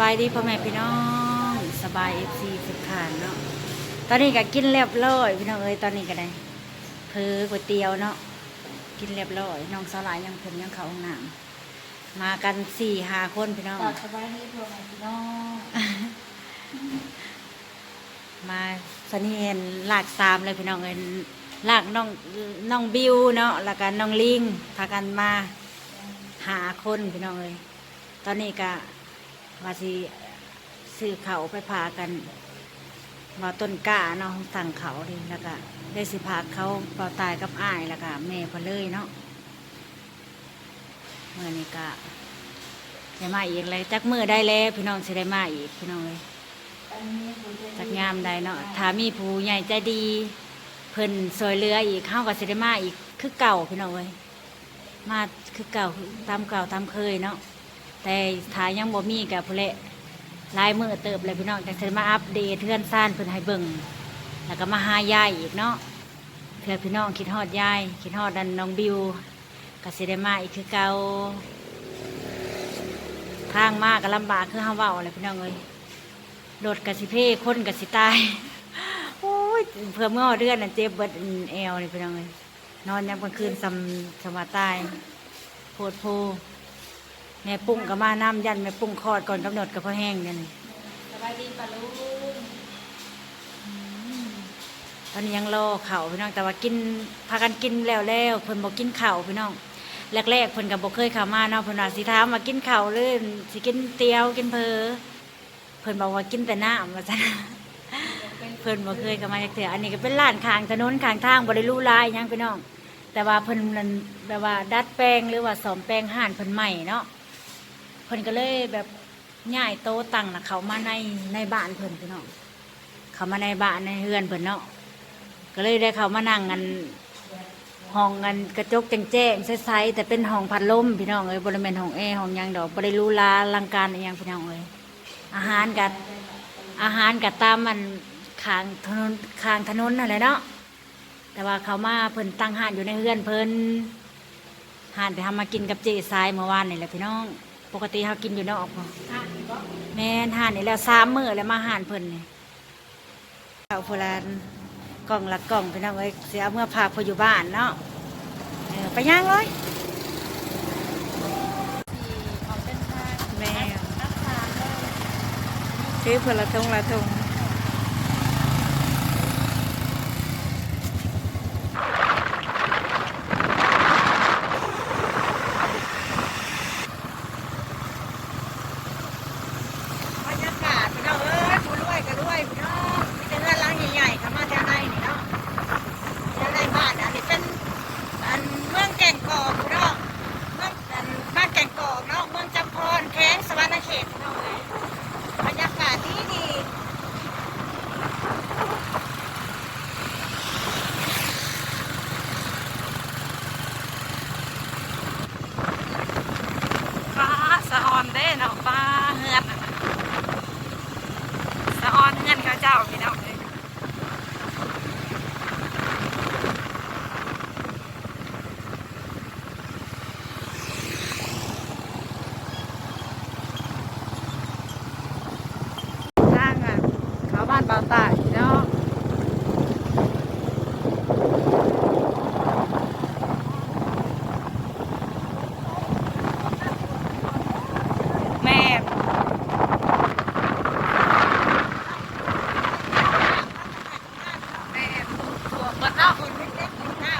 บายดีพ่อแม่พี่น้องสบายเอฟซีสุดขานเนาะตอนนี้ก็กินเรียบร้อยพี่น้องเอ้ยตอนนี้ก็ได้เพอก๋วยเตี๋ยวเนาะกินเรียบร้อยน้องสลายยังเพิ่นยังเขาห้องน้ำมากันสี่หาคนพี่น้องสบายดีพ่อแม่พี่น้องมาสนีเห็นลากตามเลยพี่น้องเอ้ยลากน้องน้องบิวเนาะแล้วก็น้องลิงพากันมาหาคนพี่น้องเอ้ยตอนนี้ก็ ว่าสิซื้อเขาไปพากันมาต้นกล้าเนาะสั่งเขาดิแล้วก็ได้สิพาเขาเป่าตายกับอ้ายแล้วก็แม่พนเลยเนาะเมื่อนี้ก็ได้มาอีกเลยจักมือได้แล้วพี่น้องสิได้มาอีกพี่น้องเลยอันนี้ผมจะจักงามใดเนาะถามีผู้ใหญ่ใจดี เพิ่นซอยเรืออีกเข้ากับสิได้มาอีกคือเก่าพี่น้องเอ้ยมาคือเก่าตามเก่าตามเคยเนาะ แต่ถ้ายังบ่มีกับผู้เละลายมือเติบเลยพี่น้องจังสิไดมาอัปเดตเทือนซ่านเพิ่นให้เบิ่งแล้วก็มาหายายอีกเนาะเพื่อพี่น้องคิดฮอดยายคิดฮอดดันน้องบิวก็สิได้มาอีกคือเก่าทางมากก็ลำบากคือเฮาว้าเลยพี่น้องเอ้ยโดดกะสิเพ่คนกะสิตายโอ้ยเพื่อเมื่อเดือนน่ะเจ็บเบิดแอวนี่พี่น้องเลยนอนยังกลางคืนสำสมาตายโพดโพ แม่ปุ้งก็มาน้ำยันแม่ปุ้งคลอดก่อนกำหนดกับพ่อแห้งเนี่ยนี่สบายดีปะลุงตอนนี้ยังรอเข่าวพี่น้อง แต่ว่ากินพากันกินแล้วแล้วเพิ่นบอกกินข้าวพี่น้องแรกๆเพิ่นก็บ่เคยเข้ามาเนาะเพิ่นว่าสิถามว่ากินข้าวเลยสิกินเตี๋ยวกินเพอเพิ่นบอกว่ากินแต่น้ำว่าซั่นเพิ่นบ่เคยเข้ามาจักเทื่ออันนี้ก็เป็นร้านข้างถนนข้างทางบ่ได้รู้ลายหยังพี่น้อง แต่ว่าเพิ่นนั่นแบบว่าดัดแปลงหรือว่าซ่อมแปลงห้านเพิ่นใหม่เนาะเพิ่นก็เลยแบบย้ายโต๊ะตั้งน่ะเขามาในในบ้านเพิ่นพี่น้องเขามาในบ้านในเฮือนเพิ่นเนาะก็เลยได้เขามานั่งกันห้องกันกระจกแจ้งๆใสๆแต่เป็นห้องพัดลมพี่น้องเอ้ยบ่ได้แม่นห้องแอร์ห้องยังดอกบ่ได้หรู้ลาลังการอีหยังพี่น้องเอ้ยอาหารกัอาหารกับตามมันคางถนนคางถนนอะไรเนาะแต่ว่าเขามาเพิ่นตั้งห้านอยู่ในเฮือนเพิ่นห้านไปทำมากินกับเจทรายเมื่อวานนี่แหละพี่น้อง ปกติเขากินอยู่นอกเนาะอะก็แม่นห้านนี่แล้วสามมื้อแล้วมาห้านเพิ่นนี่ข้าวโบราณกล่องละกล่องพี่น้องเอ้ยเสียเมื่อพาพออยู่บ้านเนาะเออไปย่างเลยสี่ของเส้นทางแม่รักษาเลยซื้อเพิ่นละทงละทงบรรยากาศพี่น้องเอ้ยผู้รวยก็รวยพี่น้องมีแต่เรือนหลังใหญ่ๆเข้ามาแถวในนี่เนาะแถวในบ้านอันนี้เป็นอันเมืองแก่งกอกพี่น้องเมืองอันบ้านแก่งกอกเนาะเมืองจำพรแข้งสวรรณเขตพี่น้องเอ้ยบรรยากาศดีดีฟ้าสะออนเด้เนาะฟ้าเฮือนน่ะสะออนเฮือนเขาเจ้าพี่น้องเอ้ย ทางอะเขาบ้านเบาตายเนาะแม่แม่ตัวเปิดเนาะคนเล็กๆคนหน้า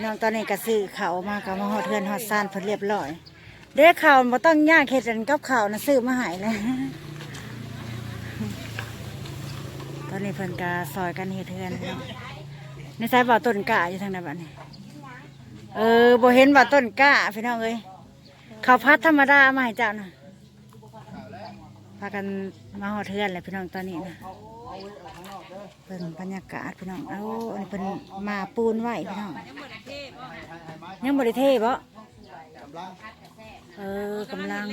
พี่น้องตอนนี้ก็ซื้อเขาวมากับมาหอดเทือนหอดซานเพิ่นเรียบร้อย เด็กข่าวบ่ต้องยากเฮ็ดอันกับข่าวนะซื้อมาหายเลยตอนนี้เพิ่นก็ซอยกันเฮ็ดเทือนในสายบ่าต้นกล้าอยู่ทางใดบัดนี้เออบ่เห็นว่าต้นกล้าพี่น้องเอ้ยข้าวพัดธรรมดามาให้เจ้าน่ะพากันมาหอดเทือนเลยพี่น้องตอนนี้นะ เบิ่งบรรยากาศพี่น้องเอ้าอันนี้เป็นมาปูนไหวพี่น้องยังบริเทบ่เออกำลัง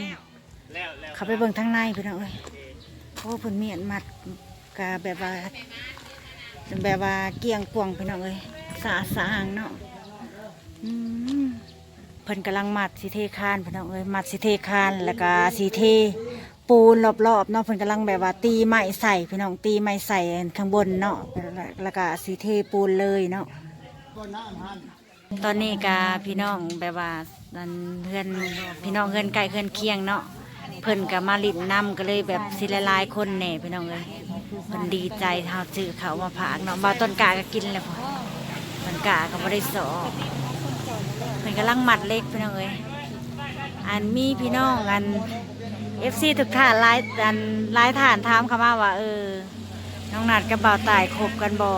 แล้วแล้วเขาไปเบิ่งทางในพี่น้องเอ้ยโอ้เพิ่นเมียนมัดกะแบบว่าแบบว่าเกียงกวางพี่น้องเอ้ยสาสางเนาะเพิ่นกำลังมัดสิเทคานพี่น้องเอ้ยมัดสิเทคานแล้วก็สิเท ปูนรอบๆเนาะเพิ่นกำลังแบบว่าตีไม้ใส่พี่น้องตีไม้ใส่ข้างบนเนาะแล้วก็สิเทปูนเลยเนาะตอนนี้กาพี่น้องแบบว่านั่นเพื่อนพี่น้องเพื่อนใกล้เพื่อนเคียงเนาะเพิ่นกับมาลิดน้ำก็เลยแบบสิละลายคนแน่พี่น้องเลยเพิ่นดีใจเท่าจื้อเขามาผากเนาะบ่าต้นกาก็กินแล้วพอต้นกาก็บ่ได้สอเพิ่นกำลังมัดเล็กพี่น้องเอ้ยอันมีพี่น้องอัน FC ทุกท่านหลายอันหลายท่านถามเข้ามาว่า เออ น้องนัดกับบ่าวตายคบกันบ่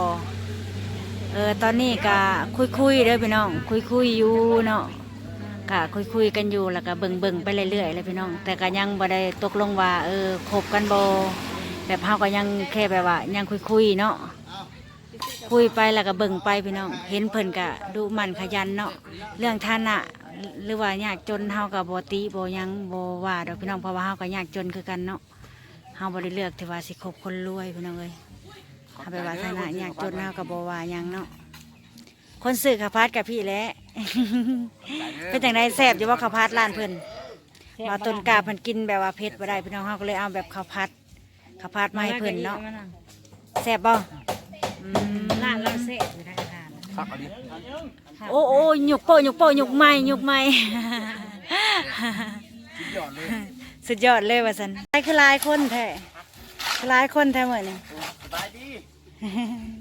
เออตอนนี้ก็คุยคุยๆเด้อพี่น้อง คุยคุยๆอยู่เนาะก็คุยคุยๆกันอยู่แล้วก็เบิ่งเบิ่งไปเรื่อยๆเลยพี่น้อง แต่ก็ยังบ่ได้ตกลงว่า เออคบกันบ่แบบเฮาก็ยังแค่แบบว่า ยังคุยคุยๆเนาะคุยไปแล้วก็เบิ่งไปพี่น้อง เห็นเพิ่นก็ดูมันขยันเนาะเรื่องฐานะ หรือว่ายากจนเฮาก็บ่ติบ่หยังบ่ว่าดอกพี่น้องเพราะว่าเฮาก็ยากจนคือกันเนาะเฮาบ่ได้เลือกที่ว่าสิคบคนรวยพี่น้องเอ้ยถ้าไปว่าฐานะอยากจนเฮากับบว่าหยังเนาะคนสื่อข้าวพัดกับพี่แหล้วเป็นจังไดแซ่บอยู่ว่าข้าวพัดร้านเพิ่นว่าต้นกาเพิ่นกินแบบว่าเผ็ดบ่ได้พี่น้องเฮาก็เลยเอาแบบข้าวพัดข้าวพัดมาให้เพิ่นเนาะแซ่บบ่อืมร้านเราเสร็จอยู่ทา งทานพักเอาดิโอ้โอ้หยุกโป้หยุกโป้หยุกไม้หยุกไม้คิดหย่อนเลยสุดยอดเลยว่าซั่นไอ้คือหลายคนแท้คือหลายคนแท้มื้อนี้สบายดี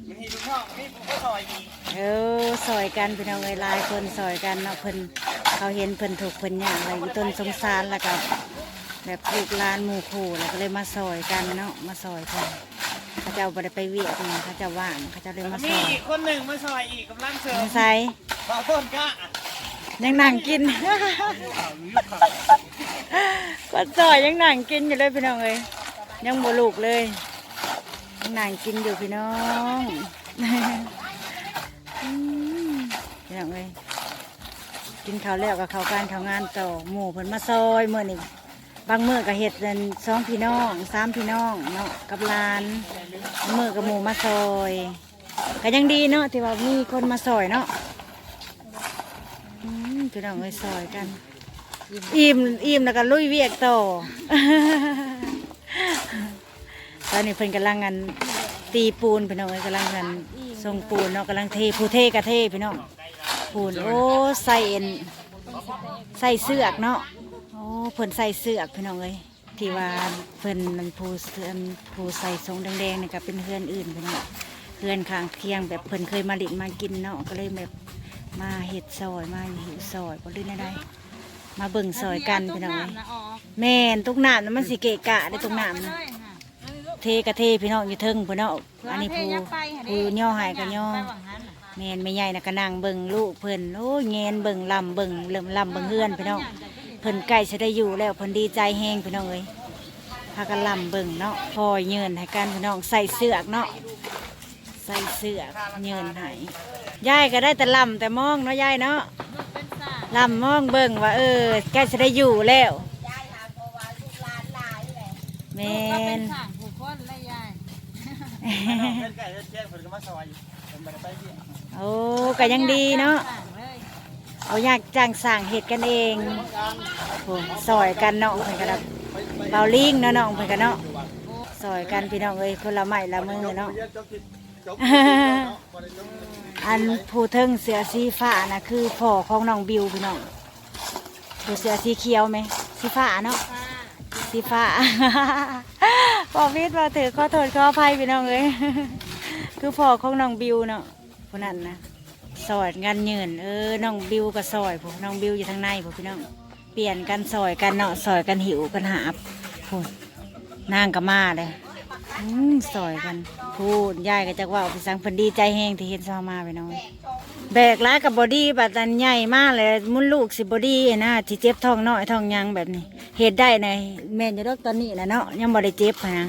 มันมีทุกช่องมีผมก็ซอยอีกเออซอยกันพี่น้องเอ้ยหลายคนซอยกันเนาะเพิ่นเขาเห็นเพิ่นถูกข์เพิ่นยากอะไรอีต้นสงสารแล้วก็แบบลูกหลานหมู่คู่แล้วก็เลยมาซอยกันเนาะมาซอยเพิ่น เขาเจ้าบ่ได้ไปเวียกนี่เขาเจ้าว่างเขาเจ้าเลยมาซมีอยอีกคนหนึ่งมาซอยอีกกำลังเสริมใส่บ่าวต้นกะยังนั่งกิน ก็ซอยยังนั่งกินอยู่เลยพี่น้องเอ้ยยังบ่ลูกเลยยังนั่งกินอยู่พี่น้องอืมพี่น้องเอ้ยกินข้าวแล้วกับข้าวการข้าวงานต่อหมู่เพิ่นมาซอยมื้อนี้ บางมือก็เฮ็ดเป็นสองพี่น้องสามพี่น้องเนาะกับหลานมื้อกับหมูมาซอยก็ยังดีเนาะที่ว่ามีคนมาซอยเนาะอืมพี่น้องเอ้ยซอยกัน อิ่มอิ่มแล้วก็ลุยเวียกต่อตอนนี้เพิ่นกำลังกันตีปูนพี่น้องเอ้ยกำลังกันทรงปูนเนาะกำลังเทผู้เทกะเทพี่น้องปูนโอ้ใส่เอ็นใส่เสือกเนาะ อ้เพิ่นใส่เสือกพี่น้องเอ้ยที่ว่าเพิ่นมันผู้เพื่อนผู้ใส่ทรงแดงๆนี่ก็เป็นเพื่อนอื่นพี่น้องเพื่อนข้างเคียงแบบเพิ่นเคยมาลินมากินเนาะก็เลยแบบมาเห็ดซอยมาหิวซอยบ่ลื่นได้มาเบิ่งซอยกันพี่น้องเอ้ยนะออกแม่นตุกน้ำนะมันสิเกะกะได้ตุกน้ำนะเลยค่ะเทกะเทพี่น้องอยู่เทิงพี่น้องอันนี้ผู้ผู้ย่อหายกันย่อไปหวังหันน่ะแม่นไม่ใหญ่นะก็นั่งเบิ่งลูกเพิ่นโอ้ยเงนเบิ่งลำเบิ่งเริ่มลำเบิ่งเฮือนพี่น้อง เพิ่นใกล้จะได้อยู่แล้วเพิ่นดีใจแฮงพี่น้องเอ้ยพากันลำเบิ่งเนาะพอเยินให้กันพี่น้องใส่เสือกเนาะใส่เสือกเยินให้ยายก็ได้แต่ลำแต่มองเนาะยายเนาะเป็นสาลำมองเบิ่งว่าเออใกล้จะได้อยู่แล้วแม่ก็เป็นนสางผู้คนและยายเพื่อนไก่เพื่อนเที่ยงเพิ่นก็มาซอยอยู่เพิ่นบ่ได้ไปเที่ยงโอ้ก็ยังดีเนาะสร้าง เอาอยากจ้างสร้างเห็ดกันเองโอ้ซอยกันเนาะเพิ่นก็แบบเบาลิงเนาะน้องเพิ่นก็เนาะซอยกันพี่น้องเอ้ยคนละไม้ละมือเนาะอันผู้เทิงเสือสีฟ้านะคือพ่อของน้องบิวพี่น้องผู้เสือสีเขียวไหมสีฟ้าเนาะสีฟ้าพอพิดว่าถือขอโทษขออภัยพี่น้องเอ้ยคือพ่อของน้องบิวเนาะผู้นั้นนะ ซอยกันยืนเออน้องบิวก็ซอยผู้น้องบิวอยู่ทางในผู้พี่น้องเปลี่ยนกันซอยกันเนาะซอยกันหิวกันหาบผู้นางก็มาเลยซอยกันพูดยายก็จะว่าพี่สังเพิ่นดีใจแฮงที่เห็นซอมาไปน้องแบกร้ายกับบอดี้บัดนันใหญ่มากเลยมุนลูกสิบอดี้นะที่เจ็บท้องน้อยท้องยังแบบนี้เหตุได้ในแม่นอยู่ดอกตอนนี้นะเนาะยังบ่ได้เจ็บนะ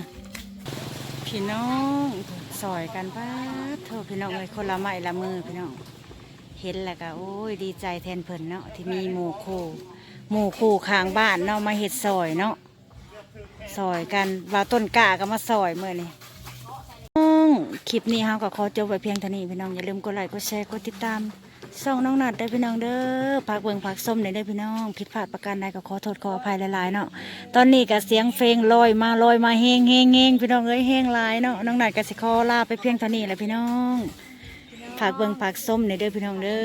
พี่น้องซอยกันป้าดโทษพี่น้องเลยคนละไม้ละมือพี่น้อง เห็นแล้วก็โอ้ยดีใจแทนเพิ่นเนาะที่มีหมู่คู่หมู่คู่ข้างบ้านเนาะมาเฮ็ดซอยเนาะซอยกันว่าต้นกล้าก็มาซอยเมื่อนี้น้องคลิปนี้เฮาก็ขอจบไว้เพียงเท่านี้พี่น้องอย่าลืมกดไลค์กดแชร์กดติดตามส่องน้องนัดได้พี่น้องเด้อฝากเบิงฝากส้มได้เด้พี่น้องผิดพลาดประการใดก็ขอโทษขออภัยหลายๆเนาะตอนนี้ก็เสียงเพลงลอยมาลอยมาเฮงเฮงเฮงพี่น้องเอ้ยเฮงหลายเนาะน้องนัดก็สิขอลาไปเพียงเท่านี้แหละพี่น้อง ผักเบิ่งผักส้มในเด้อพี่น้องเด้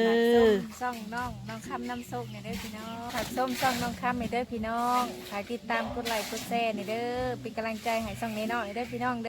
อซ่องน้องน้องคำน้ำส้มในเด้อพี่น้องผักส้มซ่องน้องคำในเด้อพี่น้องฝากติดตามกดไลค์กดแชร์ในเด้อเป็นกำลังใจให้ซ่องนี้น้องในเด้อพี่น้อง